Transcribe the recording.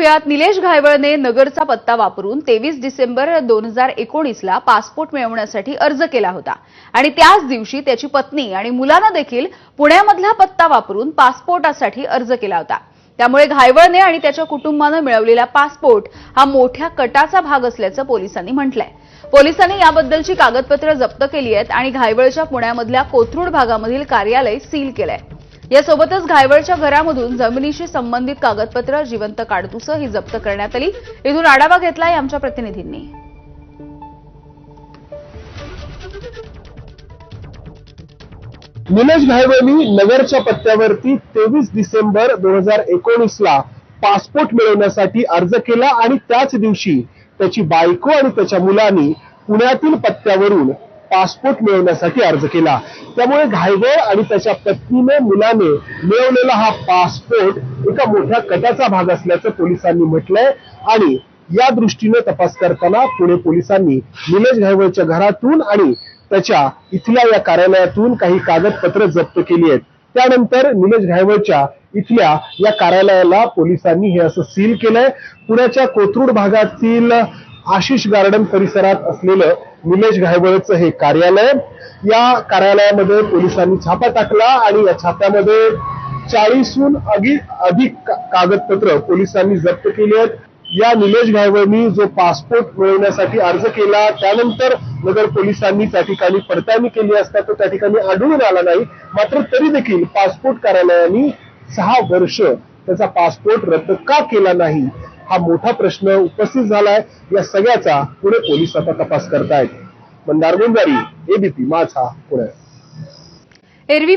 बघूयात. निलेश घायवळने नगरचा पत्ता वापरून तेवीस डिसेंबर दोन हजार एकोणीसला पासपोर्ट मिळवण्यासाठी अर्ज केला होता. आणि त्याच दिवशी त्याची पत्नी आणि मुलानं देखील पुण्यामधला पत्ता वापरून पासपोर्टासाठी अर्ज केला होता. त्यामुळे घायवळने आणि त्याच्या कुटुंबानं मिळवलेला पासपोर्ट हा मोठ्या कटाचा भाग असल्याचं पोलिसांनी म्हटलंय. पोलिसांनी याबद्दलची कागदपत्र जप्त केली आहेत आणि घायवळच्या पुण्यामधल्या कोथरूड भागामधील कार्यालय सील केलंय. यासोबतच घायवळच्या घरामधून जमिनीशी संबंधित कागदपत्र जिवंत काडतुसं ही जप्त करण्यात आली. इथून आढावा घेतलाय आमच्या प्रतिनिधींनी. निलेश घायवळनी नगरच्या पत्त्यावरती तेवीस डिसेंबर दोन हजार एकोणीस ला पासपोर्ट मिळवण्यासाठी अर्ज केला आणि त्याच दिवशी त्याची बायको आणि त्याच्या मुलांनी पुण्यातील पत्त्यावरून पासपोर्ट मिळवण्यासाठी अर्ज केला. त्यामुळे घायवळ आणि त्याच्या पत्नीने मुलाने मिळवलेला हा पासपोर्ट एका मोठ्या कटाचा भाग असल्याचं पोलिसांनी म्हटलंय आणि या दृष्टीने तपास करताना पुणे पोलिसांनी निलेश घायवळच्या घरातून आणि त्याच्या इथल्या या कार्यालयातून काही कागदपत्र जप्त केली आहेत. त्यानंतर निलेश घायवळच्या इथल्या या कार्यालयाला पोलिसांनी हे असं सील केलंय. पुण्याच्या कोथरूड भागातील आशिष गार्डन परिसरात असलेलं निलेश घायबळचं हे कार्यालय. या कार्यालयामध्ये पोलिसांनी छापा टाकला आणि या छाप्यामध्ये चाळीसहून अधिक अधिक कागदपत्र पोलिसांनी जप्त केली आहेत. या निलेश घायवळनी जो पासपोर्ट मिळवण्यासाठी अर्ज केला त्यानंतर नगर पोलिसांनी त्या ठिकाणी पडताळणी केली असता तो त्या ठिकाणी आढळून आला नाही. मात्र तरी देखील पासपोर्ट कार्यालयाने सहा वर्ष त्याचा पासपोर्ट रद्द का केला नाही? हा मोठा प्रश्न उपस्थित झालाय. या सगळ्याचा पुणे पोलीस आता तपास करतायत. मंदार गुंजारी एबीपी माझा पुणे. एरवी